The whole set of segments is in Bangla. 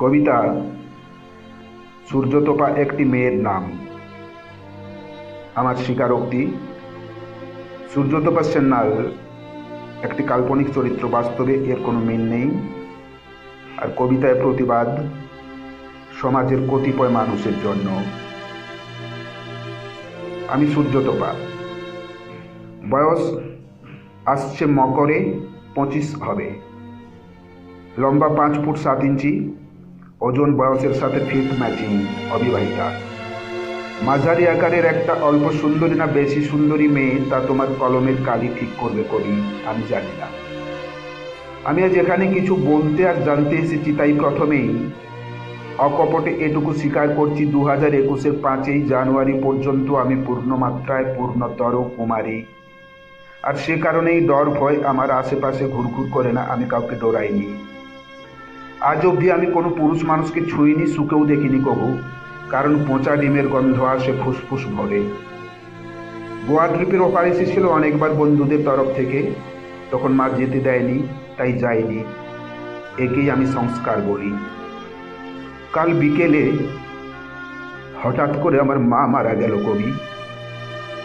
কবিতা, সূর্যতপা একটি মেয়ের নাম। আমার স্বীকারোক্তি, সূর্যতপা সেন্নাল একটি কাল্পনিক চরিত্র, বাস্তবে এর কোনো মিল নেই। আর কবিতায় প্রতিবাদ সমাজের কতিপয় মানুষের জন্য। আমি সূর্যতপা। বয়স আসছে মকরে পঁচিশ হবে। লম্বা পাঁচ ফুট সাত ইঞ্চি। ওজন বয়সের সাথে ফিট ম্যাচিং অবিবাহিতা। মাঝারি আকারের একটা অল্প সুন্দরী না বেশি সুন্দরী মেয়ে তা তোমার কলমের কালি ঠিক করবে কবি, আমি জানি না। আমি আজ এখানে কিছু বলতে আর জানতে এসেছি তাই প্রথমেই অকপটে এটুকু স্বীকার করছি দু হাজার একুশের পাঁচই জানুয়ারি পর্যন্ত আমি পূর্ণমাত্রায় পূর্ণতর কুমারী। আর সে কারণেই ডর ভয় আমার আশেপাশে ঘুরঘুর করে না, আমি কাউকে ডরাইনি। আজ অবধি আমি কোনো পুরুষ মানুষকে ছুঁইনি, সুখেও দেখিনি কবু। কারণ পচা ডিমের গন্ধ আসে ফুসফুস ভরে। গোয়া ট্রিপের অফার এসেছিল অনেকবার বন্ধুদের তরফ থেকে। তখন মা যেতে দেয়নি, তাই যায়নি। একেই আমি সংস্কার বলি। কাল বিকেলে হঠাৎ করে আমার মা মারা গেল কবি।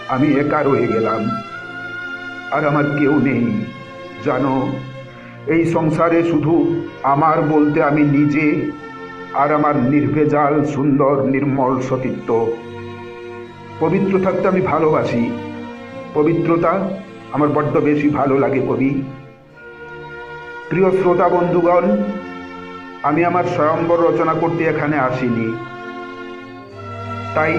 আমি একা রয়ে গেলাম। আর আমার কেউ নেই। জানো এই সংসারে শুধু আমার বলতে আমি নিজে আর আমার নির্ভেজাল, সুন্দর, নির্মল সতীত্ব। পবিত্র থাকতে আমি ভালোবাসি। পবিত্রতা আমার বড্ড বেশি ভালো লাগে কবি। প্রিয় শ্রোতা বন্ধুগণ, আমি আমার স্বয়ম্বর রচনা করতে এখানে আসিনি। তাই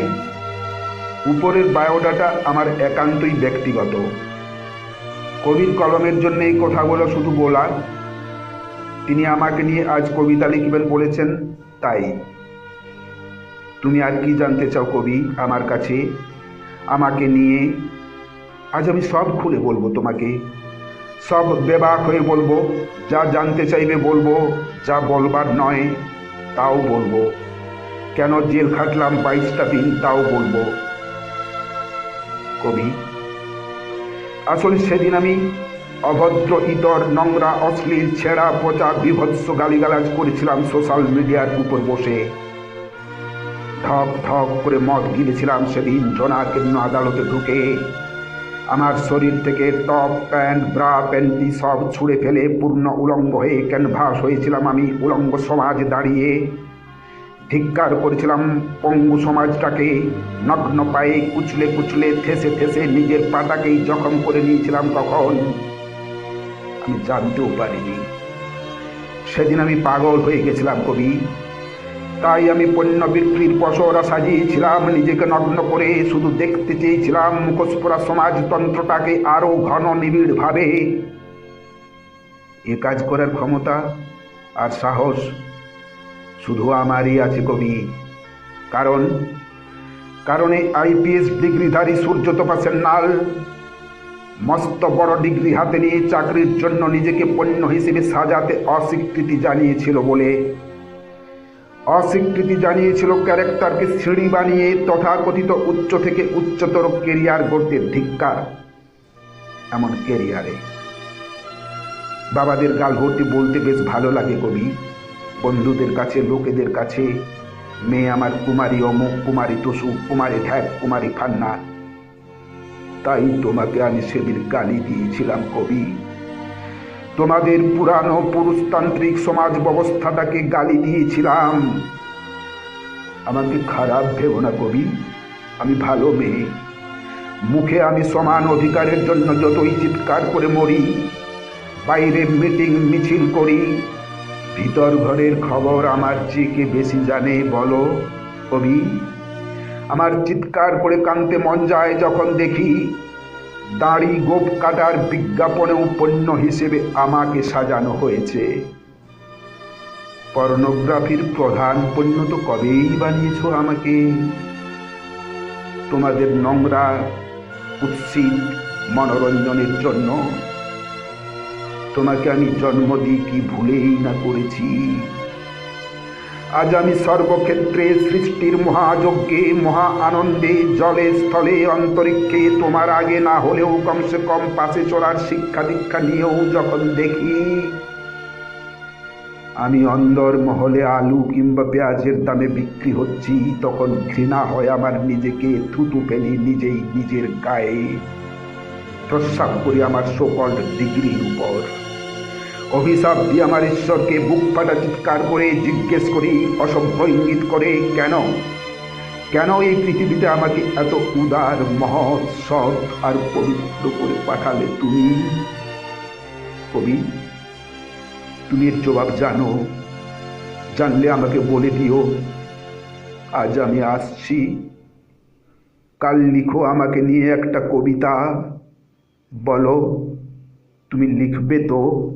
উপরের বায়োডাটা আমার একান্তই ব্যক্তিগত। কবির কলমের জন্য এই কথাগুলো শুধু বলার। তিনি আমাকে নিয়ে আজ কবিতা লিখবেন বলেছেন, তাই। তুমি আর কি জানতে চাও কবি আমার কাছে? আমাকে নিয়ে আজ আমি সব খুলে বলব তোমাকে। সব বেবাক হয়ে বলব, যা জানতে চাইবে বলব, যা বলবার নয়, তাও বলব। কেন জেল খাটলাম বাইশটা দিন, তাও বলব। কবি আসলে সেদিন আমি অভদ্র, ইতর, নোংরা, অশ্লীল, ছেঁড়া, পচা, বিভৎস গালিগালাজ করেছিলাম সোশ্যাল মিডিয়ার উপর বসে। ঠক ঠক করে মদ গিলেছিলাম সেদিন জনাকীর্ণ আদালতে ঢুকে। আমার শরীর থেকে টপ প্যান্ট, ব্রা প্যান্টি সব ছুঁড়ে ফেলে পূর্ণ উলঙ্গ হয়ে ক্যানভাস হয়েছিলাম আমি উলঙ্গ সমাজ দাঁড়িয়ে। ধিক্কার করেছিলাম পঙ্গু সমাজটাকে। নগ্ন পায়ে কুচলে কুচলে থেসে থেসে নিজের পাটাকেই জখম করে নিয়েছিলাম তখন। আমি জানতেও পারিনি। সেদিন আমি পাগল হয়ে গেছিলাম কবি। তাই আমি পণ্য বিক্রির পশরা সাজিয়েছিলাম নিজেকে নগ্ন করে শুধু দেখতে চেয়েছিলাম মুখোশপোরা সমাজতন্ত্রটাকে আরও ঘন নিবিড়ভাবে। এ কাজ করার ক্ষমতা আর সাহস শুধু আমারই আছে কবি। কারণ কারণ আইপিএস ডিগ্রিধারী সূর্যতপা সেন্নাল মস্ত বড় ডিগ্রি হাতে নিয়ে চাকরির জন্য নিজেকে পণ্য হিসেবে সাজাতে অস্বীকৃতি জানিয়েছিল বলে। অস্বীকৃতি জানিয়েছিল ক্যারেক্টারকে সিঁড়ি বানিয়ে তথাকথিত উচ্চ থেকে উচ্চতর কেরিয়ার গড়তে ধিক্কার। এমন কেরিয়ারে। বাবাদের গাল ভর্তি বলতে বেশ ভালো লাগে কবি। বন্ধুদের কাছে, লোকেদের কাছে। মেয়ে আমার কুমারী, অমুক কুমারী টসু কুমারী ঢ্যাক কুমারী খান্না তাই তোমাকে আমি সেদিন গালি দিয়েছিলাম, কবি। তোমাদের পুরানো পুরুষতান্ত্রিক সমাজ ব্যবস্থাটাকে গালি দিয়েছিলাম। আমাকে খারাপ ভেবো না, কবি। আমি ভালো মেয়ে। মুখে আমি সমান অধিকারের জন্য যতই চিৎকার করে মরি, বাইরে মিটিং মিছিল করি ভিতর ঘরের খবর আমার চেয়ে কে বেশি জানে, বলো, কবি। আমার চিৎকার করে কানতে মন যায় যখন দেখি, দাড়ি গোপ কাটার বিজ্ঞাপনেও পণ্য হিসেবে আমাকে সাজানো হয়েছে। পর্নোগ্রাফির প্রধান পণ্য তো কবেই বানিয়েছ আমাকে? তোমাদের নোংরা, কুৎসিত মনোরঞ্জনের জন্য তোমাকে আমি জন্ম দিই কি ভুলেই না করেছি। আজ আমি সর্বক্ষেত্রে সৃষ্টির মহাযজ্ঞে, মহা আনন্দে, জলে, স্থলে, অন্তরিক্ষে তোমার আগে না হলেও কমসে কম পাশে চলার শিক্ষা দীক্ষা নিয়েও যখন দেখি, আমি অন্দর মহলে আলু কিংবা পেঁয়াজের দামে বিক্রি হচ্ছি, তখন ঘৃণা হয় আমার নিজেকে, থুতু ফেলি নিজেই নিজের গায়ে। প্রস্রাব করি আমার সকল ডিগ্রির উপর। অভিশাপ দিয়ে আমার ঈশ্বরকে বুক ফাটা চিৎকার করে জিজ্ঞেস করি, অসভ্য ইঙ্গিত করে কেন? কেন এই পৃথিবীতে আমাকে এত উদার মহৎ সৎ আর পবিত্র করে পাঠালে তুমি? কবি, তুমি এর জবাব জানো। জানলে আমাকে বলে দিও। আজ আমি আসছি। কাল লিখো আমাকে নিয়ে একটা কবিতা। বলো, তুমি লিখবে তো?